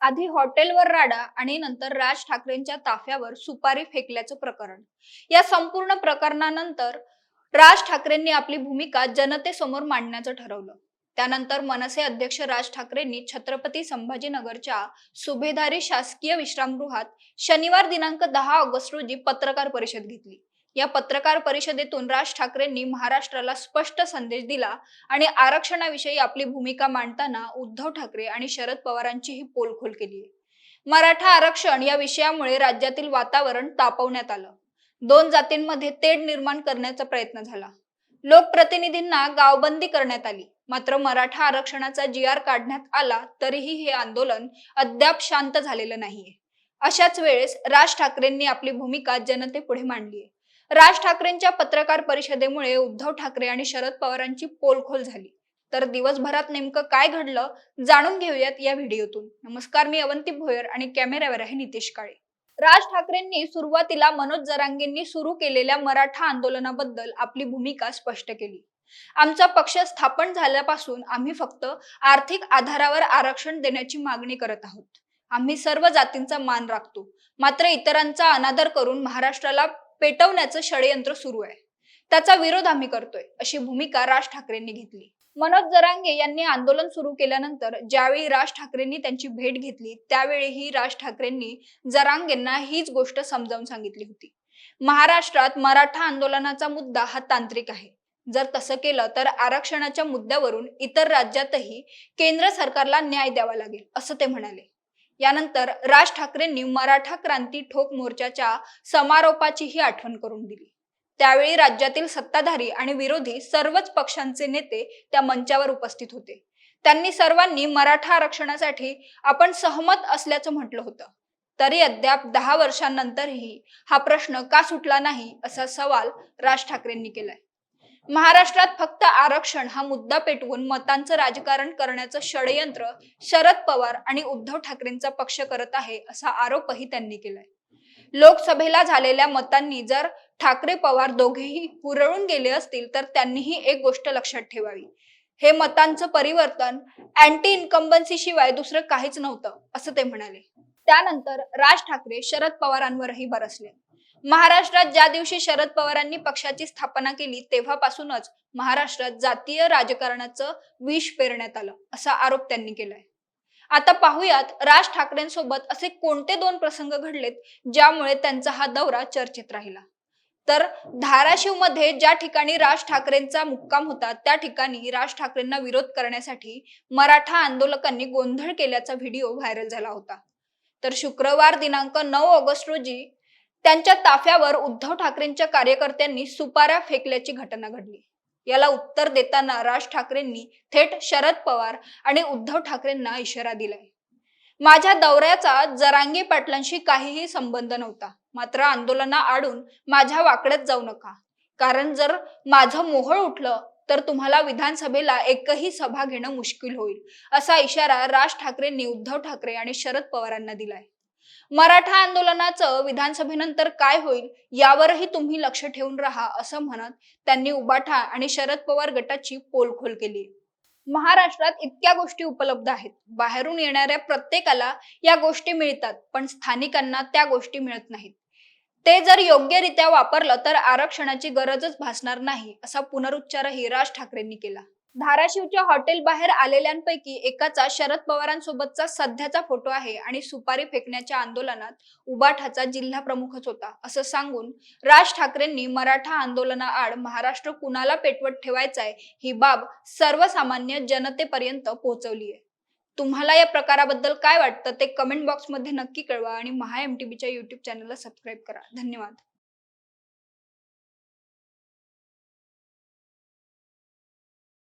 आधी हॉटेलवर राडा आणि नंतर राज ठाकरेंच्या ताफ्यावर सुपारी फेकल्याचं प्रकरण. या संपूर्ण प्रकरणानंतर राज ठाकरेंनी आपली भूमिका जनतेसमोर मांडण्याचं ठरवलं. त्यानंतर मनसे अध्यक्ष राज ठाकरेंनी छत्रपती संभाजीनगरच्या सुभेदारी शासकीय विश्रामगृहात शनिवार दिनांक दहा ऑगस्ट रोजी पत्रकार परिषद घेतली. या पत्रकार परिषदेतून राज ठाकरेंनी महाराष्ट्राला स्पष्ट संदेश दिला आणि आरक्षणाविषयी आपली भूमिका मांडताना उद्धव ठाकरे आणि शरद पवारांचीही पोलखोल केली. मराठा आरक्षण या विषयामुळे राज्यातील वातावरण तापवण्यात आलं. दोन जातींमध्ये तेढ निर्माण करण्याचा प्रयत्न झाला. लोकप्रतिनिधींना गावबंदी करण्यात आली. मात्र मराठा आरक्षणाचा जी आर काढण्यात आला तरीही हे आंदोलन अद्याप शांत झालेलं नाहीये. अशाच वेळेस राज ठाकरेंनी आपली भूमिका जनतेपुढे मांडली आहे राज ठाकरेंच्या पत्रकार परिषदेमुळे उद्धव ठाकरे आणि शरद पवारांची पोलखोल झाली. तर दिवसभरात नेमकं काय घडलं जाणून घेऊयात या व्हिडिओतून. नमस्कार मी अवंती भोयर आणि कॅमेऱ्यावर आहे नितेश काळे. राज ठाकरेंनी सुरुवातीला मनोज जरांगेंनी सुरू केलेल्या मराठा आंदोलनाबद्दल आपली भूमिका स्पष्ट केली. आमचा पक्ष स्थापन झाल्यापासून आम्ही फक्त आर्थिक आधारावर आरक्षण देण्याची मागणी करत आहोत. आम्ही सर्व जातींचा मान राखतो. मात्र इतरांचा अनादर करून महाराष्ट्राला पेटवण्याचं षडयंत्र सुरू आहे. त्याचा विरोध आम्ही करतोय अशी भूमिका राज ठाकरेंनी घेतली. मनोज जरांगे यांनी आंदोलन सुरू केल्यानंतर ज्यावेळी राज ठाकरेंनी त्यांची भेट घेतली त्यावेळीही राज ठाकरेंनी जरांगेंना हीच गोष्ट समजावून सांगितली होती. महाराष्ट्रात मराठा आंदोलनाचा मुद्दा हा तांत्रिक आहे. जर तसं केलं तर आरक्षणाच्या मुद्द्यावरून इतर राज्यातही केंद्र सरकारला न्याय द्यावा लागेल असं ते म्हणाले. यानंतर राज ठाकरेंनी मराठा क्रांती ठोक मोर्चाच्या समारोपाचीही आठवण करून दिली. त्यावेळी राज्यातील सत्ताधारी आणि विरोधी सर्वच पक्षांचे नेते त्या मंचावर उपस्थित होते. त्यांनी सर्वांनी मराठा आरक्षणासाठी आपण सहमत असल्याचं म्हटलं होतं. तरी अद्याप दहा वर्षांनंतरही हा प्रश्न का सुटला नाही असा सवाल राज ठाकरेंनी केलाय. महाराष्ट्रात फक्त आरक्षण हा मुद्दा पेटवून मतांचं राजकारण करण्याचं षडयंत्र शरद पवार आणि उद्धव ठाकरेंचा पक्ष करत आहे असा आरोपही त्यांनी केलाय. लोकसभेला झालेल्या मतांनी जर ठाकरे पवार दोघेही हुरळून गेले असतील तर त्यांनीही एक गोष्ट लक्षात ठेवावी. हे मतांचं परिवर्तन अँटी इन्कम्बन्सी शिवाय दुसरं काहीच नव्हतं असं ते म्हणाले. त्यानंतर राज ठाकरे शरद पवारांवरही बरसले. महाराष्ट्रात ज्या दिवशी शरद पवारांनी पक्षाची स्थापना केली तेव्हापासूनच महाराष्ट्रात जातीय राजकारणाचं विष पेरण्यात आलं असा आरोप त्यांनी केलाय. आता पाहूयात राज ठाकरेंसोबत असे कोणते दोन प्रसंग घडलेत ज्यामुळे त्यांचा हा दौरा चर्चेत राहिला? तर धाराशिवमध्ये ज्या ठिकाणी राज ठाकरेंचा मुक्काम होता त्या ठिकाणी राज ठाकरेंना विरोध करण्यासाठी मराठा आंदोलकांनी गोंधळ केल्याचा व्हिडिओ व्हायरल झाला होता. तर शुक्रवार दिनांक नऊ ऑगस्ट रोजी त्यांच्या ताफ्यावर उद्धव ठाकरेंच्या कार्यकर्त्यांनी सुपाऱ्या फेकल्याची घटना घडली. याला उत्तर देताना राज ठाकरेंनी थेट शरद पवार आणि उद्धव ठाकरेंना इशारा दिलाय. माझ्या दौऱ्याचा जरांगी पाटलांशी काहीही संबंध नव्हता. मात्र आंदोलना आडून माझ्या वाकड्यात जाऊ नका. कारण जर माझं मोहळ उठलं तर तुम्हाला विधानसभेला एकही सभा घेणं मुश्किल होईल असा इशारा राज ठाकरेंनी उद्धव ठाकरे आणि शरद पवारांना दिलाय. मराठा आंदोलनाचं विधानसभेनंतर काय होईल यावरही तुम्ही लक्ष ठेवून राहा असं म्हणत त्यांनी उबाठा आणि शरद पवार गटाची पोलखोल केली. महाराष्ट्रात इतक्या गोष्टी उपलब्ध आहेत. बाहेरून येणाऱ्या प्रत्येकाला या गोष्टी मिळतात पण स्थानिकांना त्या गोष्टी मिळत नाहीत. ते जर योग्यरित्या वापरलं तर आरक्षणाची गरजच भासणार नाही असा पुनरुच्चारही राज ठाकरेंनी केला. धाराशिवच्या हॉटेल बाहेर आलेल्यांपैकी एकाचा शरद पवारांसोबतचा सध्याचा फोटो आहे आणि सुपारी फेकण्याच्या आंदोलनात उबाठाचा जिल्हा प्रमुखच होता असं सांगून राज ठाकरेंनी मराठा आंदोलनाआड महाराष्ट्र कुणाला पेटवत ठेवायचाय ही बाब सर्वसामान्य जनतेपर्यंत पोहोचवली आहे. तुम्हाला या प्रकाराबद्दल काय वाटतं ते कमेंट बॉक्समध्ये नक्की कळवा आणि महा एम टी बीच्या युट्यूब चॅनलला सबस्क्राईब करा. धन्यवाद.